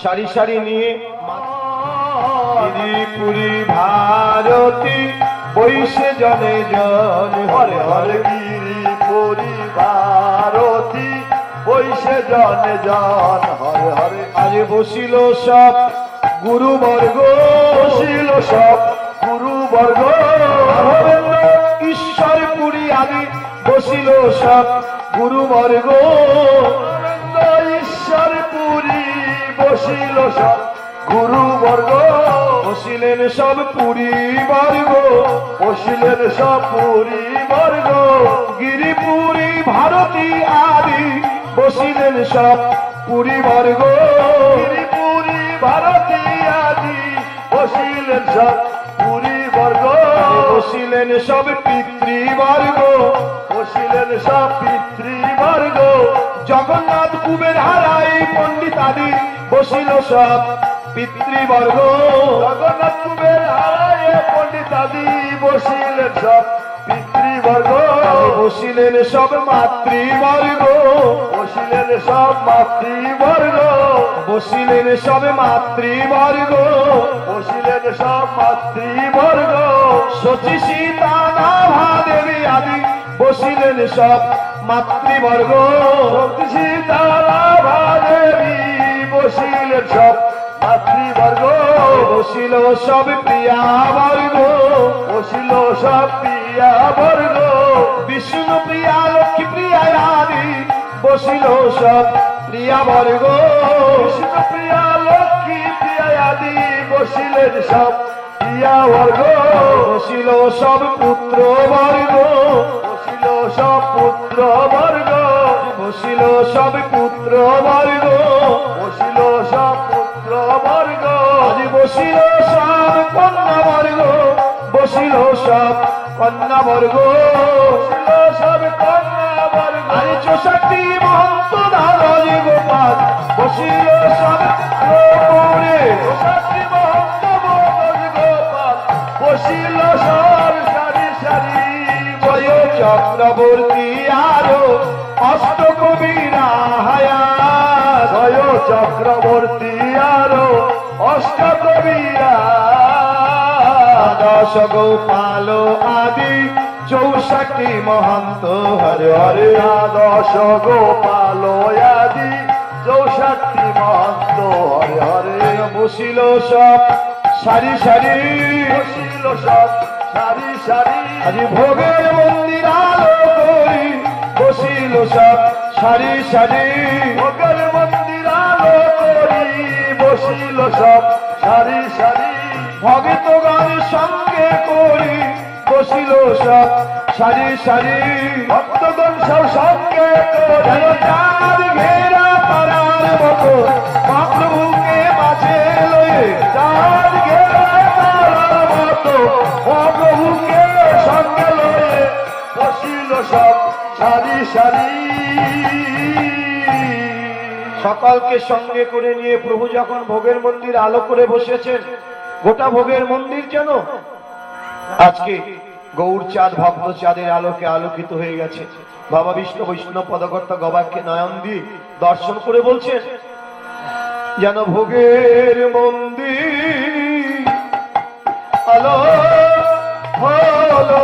সারি সারি নিয়ে পুরী ভারতী, বৈশে জনে জন, হরে হরে গিরি ভারতী, বৈশে জন জন, হরে হরে। আজ বসিল সব গুরুবর্গ বসিল সব, গুরু বর্গ ঈশ্বর পুরী আদি বসিল সব গুরুবর্গ পুরী বসিল সব গুরু বর্গ বসিলেন সব পুরী বর্গ বসিলেন সব পুরী বর্গ গিরিপুরী ভারতী আদি। বসিলেন সব পুরী বর্গ পুরী ভারতী আদি। বসিলেন সব পুরী বর্গ বসিলেন সব পিতৃবর্গ। বসিলেন সব পিতৃবর্গ। জগন্নাথ কুবের হারাই পণ্ডিত আদি বসিল সব পিতৃবর্গ। জগন্নাথ কুবের হারায় পণ্ডিতাদি বসিলেন সব পিতৃবর্গ। বসিলেন সব মাতৃবর্গ। বসিলেন সব মাতৃবর্গ। বসিলেন সব মাতৃবর্গ। বসিলেন সব মাতৃবর্গ। শচী সীতা নাভা দেবী আদি বসিলেন সব মাতৃবর্গ সীতারাভাদেবী বসিলেন সব। মাতৃবর্গ, বসিল সব প্রিয়া বর্গ বসিল সব প্রিয়া বর্গ বিষ্ণু প্রিয়া, লক্ষ্মী প্রিয়া আদি বসিল সব প্রিয়া বর্গ কৃষ্ণ প্রিয়া, লক্ষ্মী প্রিয়া আদি বসিলেন সব প্রিয়া বর্গ বসিল সব পুত্র বর্গ বসিল সব পুত্র বর্গ, বসিল সব পুত্র বসিল সব পুত্র বসিল সব কন্যা বসিল সব কন্যা বসিল সব কন্যা মহন্ত দাদজ গোপাল, বসিল সব গোপাল, বসিল সব সারি সারি। জয় চক্রবর্তী অষ্ট কবিরা হায়া, জয় চক্রবর্তী আরও অষ্ট কবিরা দশ গোপাল আদি চৌষট্টি মহন্ত, হরে হরে দশ গোপাল আদি চৌষট্টি মহন্ত, হরে হরে বসিল সব, সারি সারি বসিল সব, সারি সারি। আজ ভোগের মন্দির বসিল সব সারি সারি। ভোগের মন্দির আলো করি বসিল সব সারি সারি। ভগতগণ সঙ্গে করি বসিল সব সারি সারি। ভক্তগণ সব সঙ্গে ঘেরা মতো মাঝে লয়ে চাঁদ ঘেরা মতো সঙ্গে সকালকে সঙ্গে করে নিয়ে প্রভু যখন ভোগের মন্দির আলো করে বসেছেন, গোটা ভোগের মন্দির যেন আজকে গৌর চাঁদ ভক্ত চাঁদের আলোকে আলোকিত হয়ে গেছে। বাবা বিষ্ণু বৈষ্ণব পদকর্তা গবাকে নয়ন দিয়ে দর্শন করে বলছেন, যেন ভোগের মন্দির আলো হলো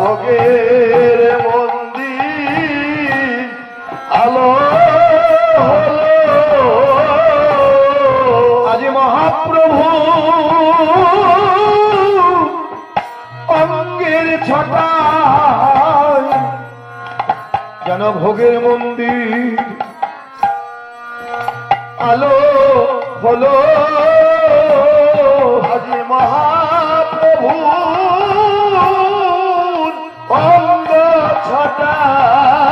ভোগের মহাপ্রভু অঙ্গের ছটায় যেন ভোগের মন্দির আলো হলো। আজি মহাপ্রভু অঙ্গ ছটায়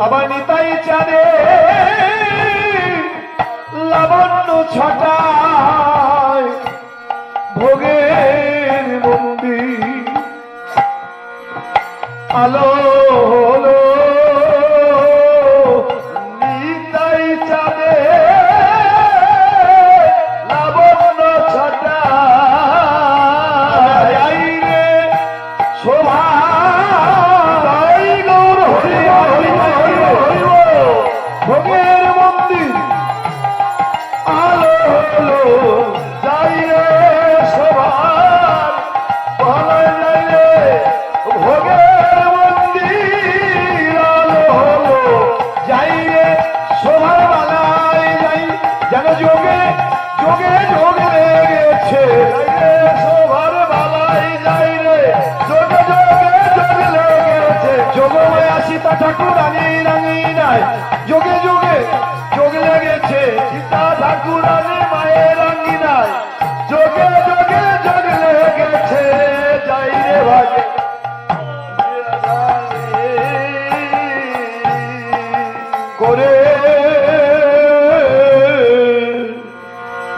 আবার নিতাই চাঁদে লাবণ্য ছটায় ভোগের মন্দির আলো ঠাকুর রানী রানী নাই। যোগে যোগে যোগ লেগেছে সীতা ঠাকুরানী মায়ের অঙ্গিনায় যোগে যোগে যোগ লেগেছে, যাই রে ভাগে। করে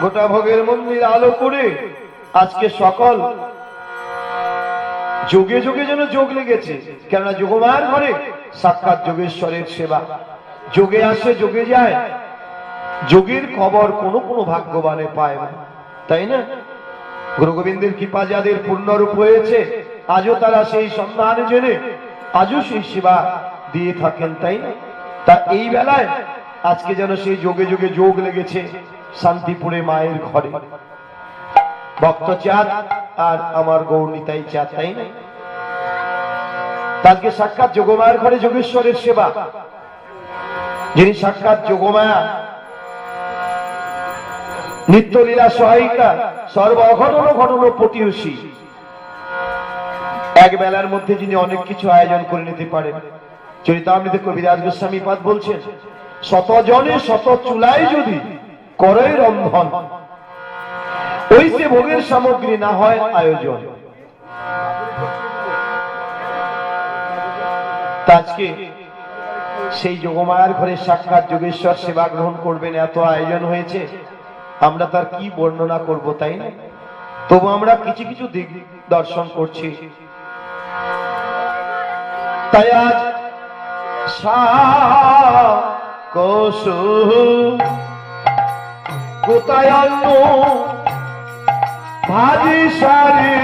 গোটা ভোগের মন্দির আলো করে আজকে সকল যোগে যোগে যেন যোগ লেগেছে। কেননা যোগমার ঘরে সাক্ষাৎ যোগেশ্বরের সেবা। যোগে আসে, যোগে যায়। যোগের খবর কোনো কোনো ভাগ্যবানে পায় না। তাই না? গুরু গোবিন্দের কৃপা যাদের পূর্ণরূপ হয়েছে, আজও তারা সেই সন্ধান জেনে, আজও সেই সেবা দিয়ে থাকেন, তাই না? তা এই বেলায় আজকে যেন সেই যোগে যোগে যোগ লেগেছে শান্তিপুরে মায়ের ঘরে। ভক্ত চাঁদ আর আমার গৌরনীতাই চাঁদ, তাই না? আজকে সাক্ষাৎ যোগমায়ের ঘরে যোগেশ্বরের সেবা। যিনি সাক্ষাৎ যোগমায়া নিত্যলীলা সহায়িকা সর্ব অঘটন ঘটন পটিয়সী এক বেলার মধ্যে যিনি অনেক কিছু আয়োজন করে নিতে পারেন। চরিতামৃত কবিরাজ গোস্বামী পাদ বলছেন শত জনে শত চুলায় যদি করে রন্ধন ওই সে ভোগের সামগ্রী না হয় আয়োজন। আজকে সেই যোগমায়ার ঘরে সাক্ষাৎ যোগেশ্বর সেবা গ্রহণ করবেন, এত আয়োজন হয়েছে। আমরা তার কি বর্ণনা করব, তাই না? তবু আমরা কিছু কিছু দিক দর্শন করছি। তাই আজ কোথায় ভাজি সারি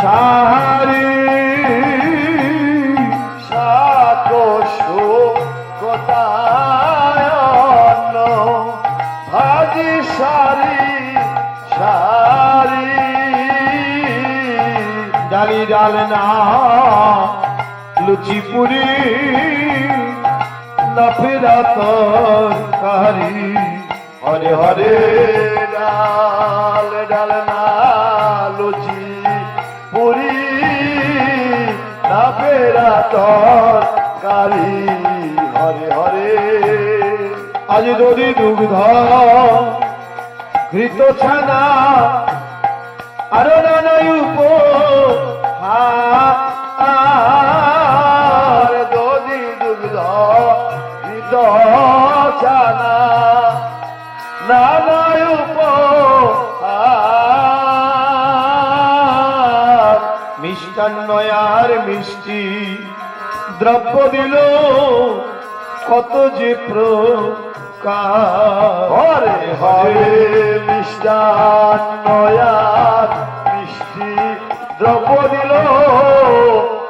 সারি কোথায় সারি সারি ডালি ডাল না, লুচি পুরি নফেরা তরকারি। হরে হরে ডাল ডাল না, লুচি পুরি, না তরকারি। হরে হরে। আজ দধি দুগ্ধ ঘৃত ছানা, আরও নানা উপ দধি দুগ্ধ হৃদ ছানা নানায় উপহার। মিষ্টান্ন আর মিষ্টি দ্রব্য দিল কত যে প্রকার। হরে হরে। মিষ্টান্নয়ার মিষ্টি দ্রব্য দিল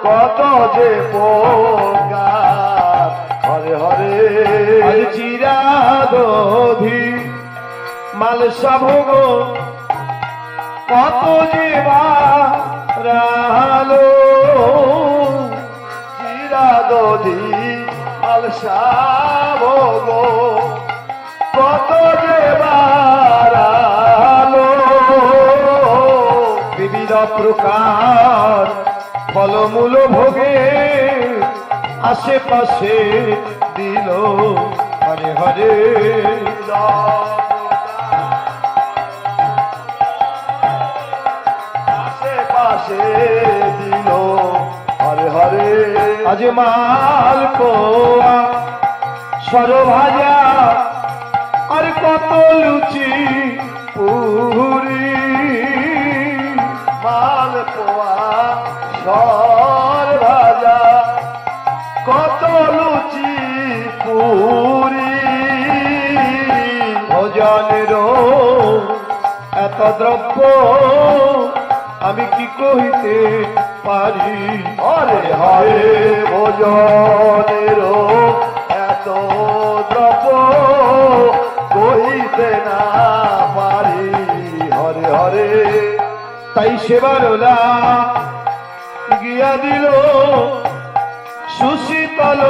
কত যে প্রকার। হরে হরে। আজ চিরা দধি মালসা ভোগ কত যে বারালো চিরা প্রকার ফলমূল ভোগে আশেপাশে দিল হরে হরে আশেপাশে হরে আজ মাল কোয়া সরভাজা আর কত লুচি পুরি। মাল পোয়া সর ভাজা কত লুচি পুরি। ভোজনের এত দ্রব্য আমি কি কহিতে পারি? হরে হরে ভোজনের এত দ্রব্য কহিতে না পারি। হরে হরে। তাই সেবারলা গিয়া দিল। সুশীতল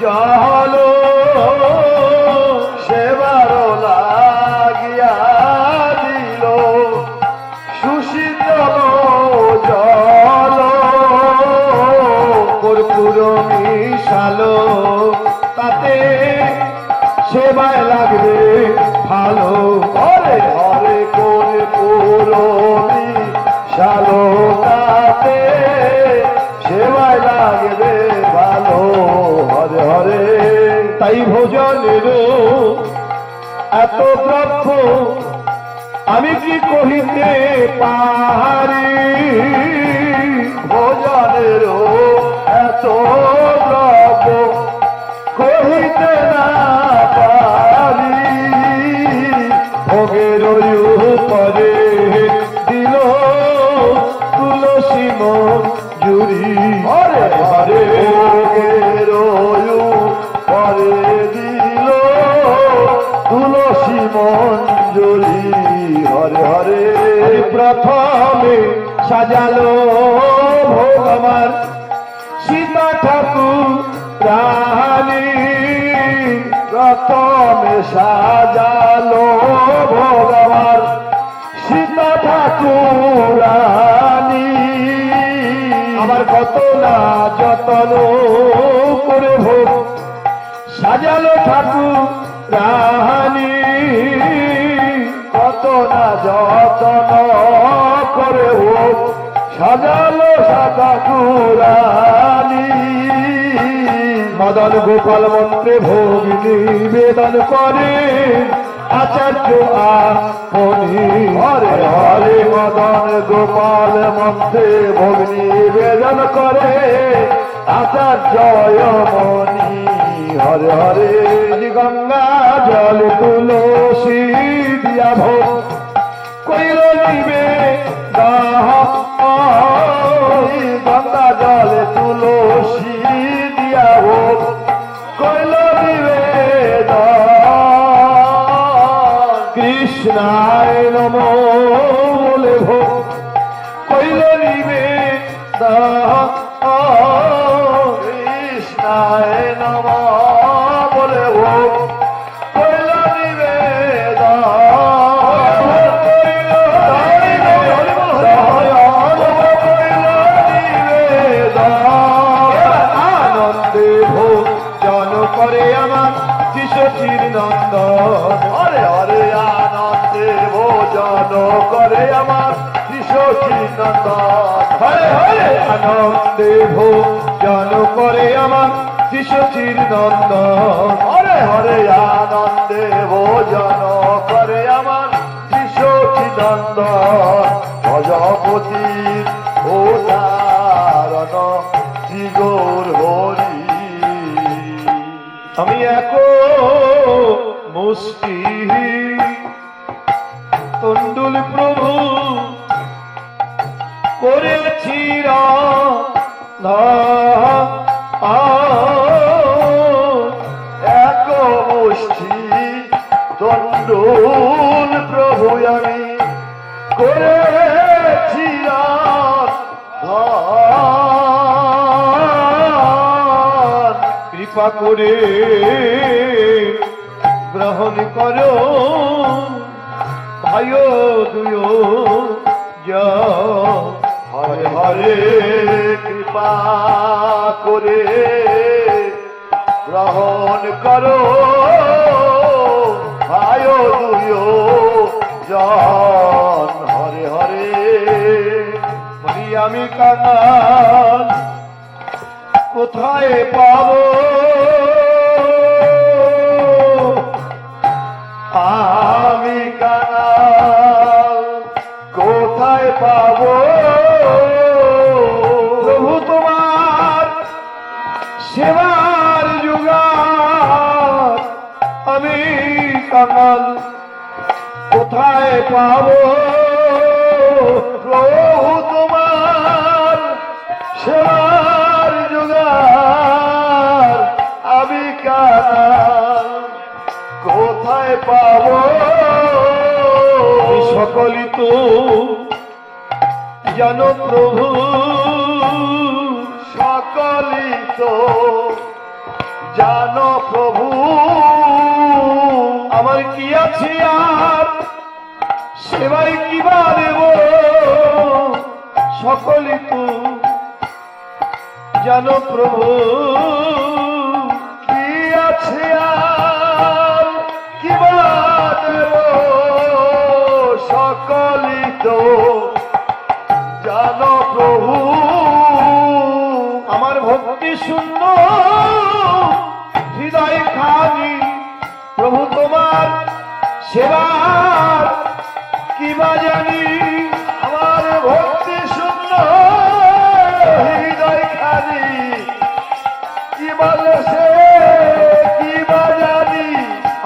জল সালো তাতে সেবায় লাগবে ভালো। হরে হরে করে পুরমি শালোকাতে সেবায় লাগবে ভালো। হরে হরে, তাই ভোজনের এত দ্রব্য আমি কি কহিতে পারি? ভোজনের এত প্রথমে সাজালো ভোগ আমার সীতা ঠাকুর রানী। প্রথমে সাজালো ভগবান সীতা ঠাকুরানী আমার কত না যতন করে ভোগ। সাজালো ঠাকুর রানী। কত না যতন করে হোক সাজালো সাদা কুরানি মদন গোপাল মন্ত্রে ভোগ নিবেদন করে। আচার্য আপনি হরে হরে। মদন গোপাল মধ্যে ভোগ নিবেদন করে। আচার্য হরে হরে। গঙ্গা জল তুলসী দিয়া ভোগ কইল নিবে গঙ্গা জলে কৃষ্ণায় নম আনন্দে ভোগ জন করে আমার হরে হরে আনন্দে ভোজন করে আমার ভজপতি ও গৌর হরি। আমি এক মুষ্টি এক মুষ্টি তন্ডুল প্রভু আমি করেছি কৃপা করে গ্রহণ করো ভাই দুয় হরে হরে কৃপা করে গ্রহণ করো। আয়ো দুয়ো জন হরে হরে। বলি আমি কাঙাল কোথায় পাবো? কাঙাল কোথায় পাবো? প্রভু তোমার সেবার যুগার আমি কোথায় পাবো? সকলই তো জানো প্রভু, সকলই তো জানো প্রভু। আমার কি আছে আর? সেবাই কি বা দেব? সকলে তো জানো প্রভু, কি আছে আর? কি বলব দেব? সকলে তো জানো প্রভু।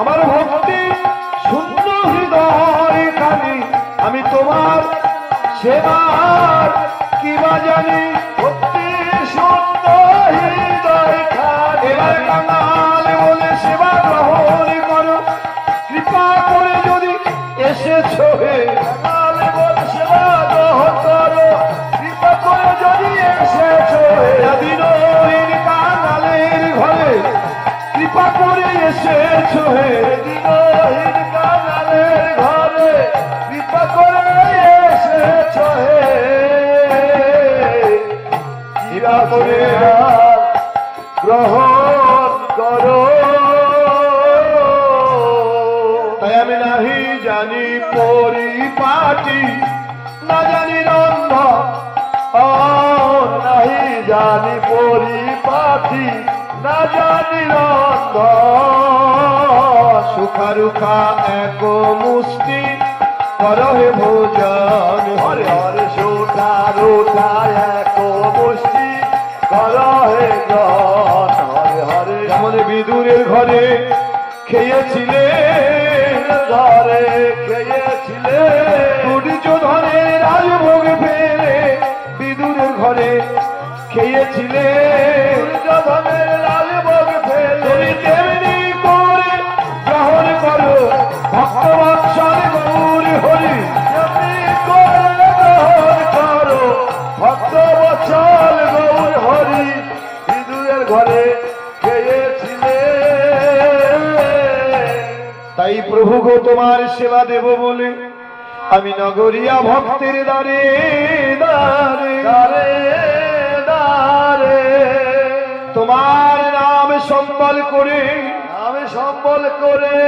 আমার ভক্তি শূন্য হৃদয় খানি আমি তোমার সেবার কি বা জানি করে গ্রহণ করো। তাই আমি নাহি জানি পরিপাটি, না জানি রন্ধ নাহি জানি পরিপাটি, না জানি রন্ধ সুখা এক মুষ্টি করহে ভোজন, হরে হরে সোটা রোটা এক মুষ্টি। যেমন বিদুরের ঘরে খেয়েছিলে ঘরে খেয়েছিলে দুর্যোধনের রাজভোগ ফেলে বিদুরের ঘরে খেয়েছিলে সেবা দেব বলে আমি নগরিয়া ভক্তের দ্বারে দ্বারে দারে দারে তোমার নাম সম্বল করে আমি সম্বল করে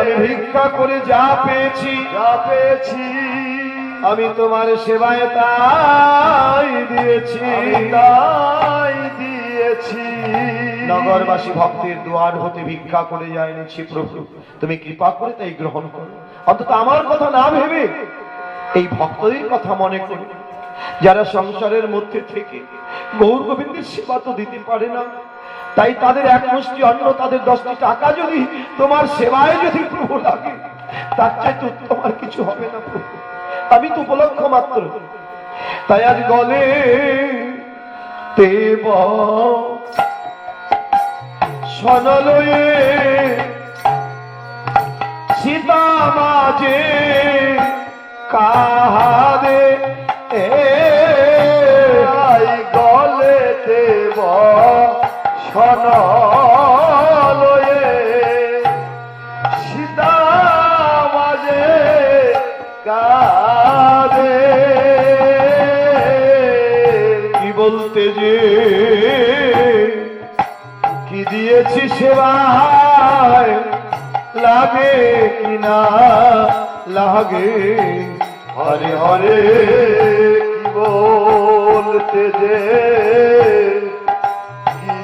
আমি ভিক্ষা করে যা পেয়েছি যা পেয়েছি। আমি তোমার সেবায় তাই দিয়েছি। তাই দিয়েছি নগরবাসী ভক্তের দুয়ার হতে ভিক্ষা করে যায়নি প্রভু, তুমি কৃপা করে তাই গ্রহণ করো। অন্তত আমার কথা না ভেবে এই ভক্তদের কথা মনে করে। যারা সংসারের মধ্যে থেকে গৌর গোবিন্দের সেবা তো দিতে পারে না, তাই তাদের এক মুষ্টি অন্ন, তাদের দশটি টাকা যদি তোমার সেবায় যদি প্রভু লাগে, তার চাইতে উত্তম আর কিছু হবে না প্রভু। আমি তো উপলক্ষ মাত্র। তাই আজ গলে দেব সনলয়ে সীতা মাঝে কাহাদে এ আই গলে দেব সন লয়ে সীতা মাঝে কাদে কি বলতে যে দিয়েছি সেবায়। লাগে কি না লাগে। হরে হরে, কি বলতে যে?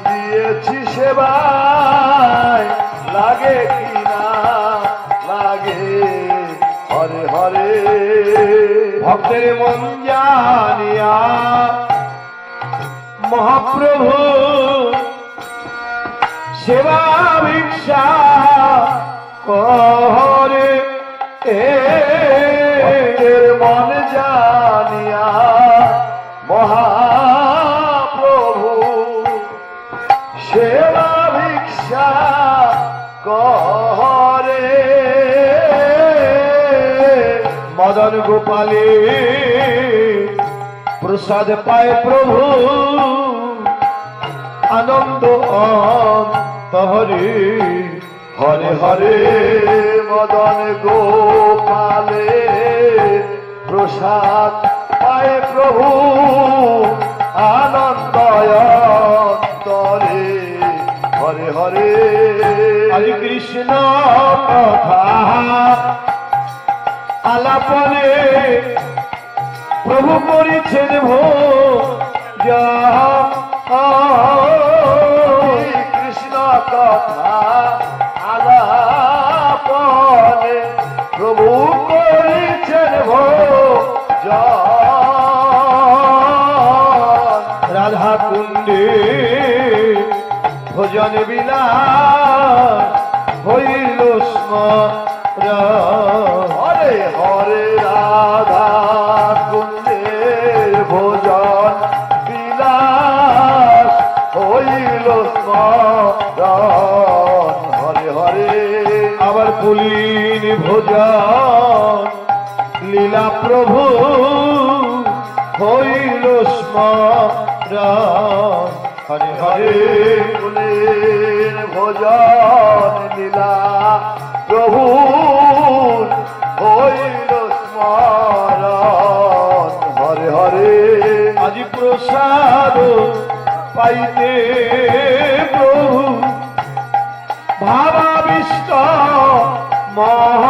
দিয়েছি সেবায়? লাগে কি না লাগে। হরে হরে। ভক্তের মন জানিয়া মহাপ্রভু সেবা ভিক্ষা করে। এ ভক্তের মন জানিয়া মহাপ্রভু সেবা ভিক্ষা করে। মদন গোপালে প্রসাদ পায় প্রভু। আনন্দ হরে হরে মদন গোপালে, প্রসাদ পায় প্রভু আনন্দয়ন্তরে। হরে হরে হরে কৃষ্ণ কথা আলাপনে প্রভু করেছেন ভো কৃষ্ণ কথা আলাপনে প্রভু রাধা কুণ্ডে ভোজন বিলাস হইল স্মরণ। হরে হরে রাধা পুলিন ভোজন, লীলা প্রভু হইল হরে হরে কুলের ভোজন, লীলা প্রভু হইল স্মরণ। হরে হরে আজি প্রসাদ পাইতে প্রভু ভাবাবিষ্ট মহ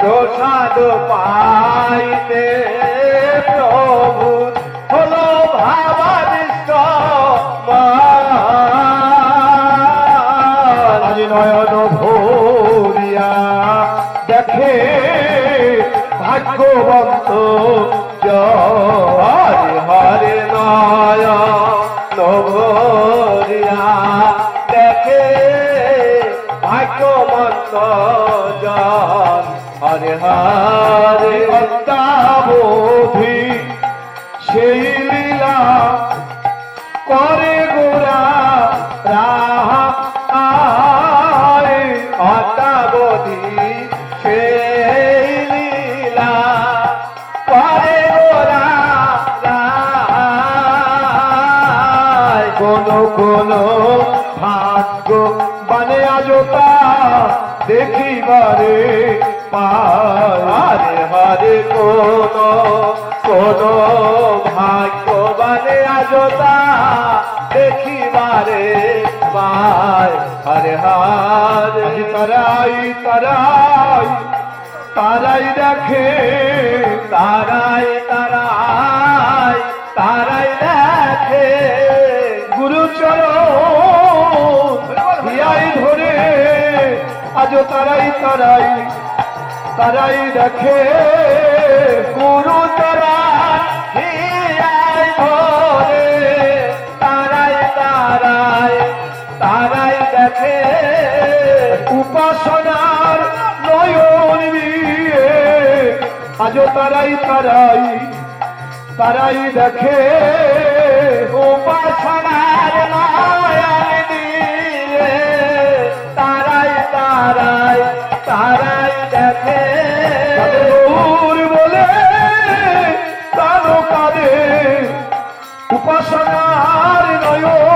প্রসাদ পাইতে প্রভু হলো ভাবাবিষ্ট নয়ন ভরিয়া দেখে ভাগ্যবন্ত হরে হরে হরে অদ্যাবধি সেই লীলা করে গোরা রাহা। আয় অদ্যাবধি সেই লীলা করে গোরা কোন কোন ভাগ্য বানে আজতা দেখিবারে হরে কোন কোন ভাগ্যবানে আজতা দেখিবারে পায়। হরে হরে তারাই তারাই তারাই দেখে তারাই তারাই তারাই দেখে। গুরুচরণ ধরে আজ তারাই তারাই তারাই দেখে, গুরু তারা ধরে তারাই তারাই তারাই দেখে। উপাসনার নয়ন দিয়ে আজ তারাই তারাই তারাই দেখে। উপাসনার নয়ন দিয়ে তারাই তারাই তারাই Ohio.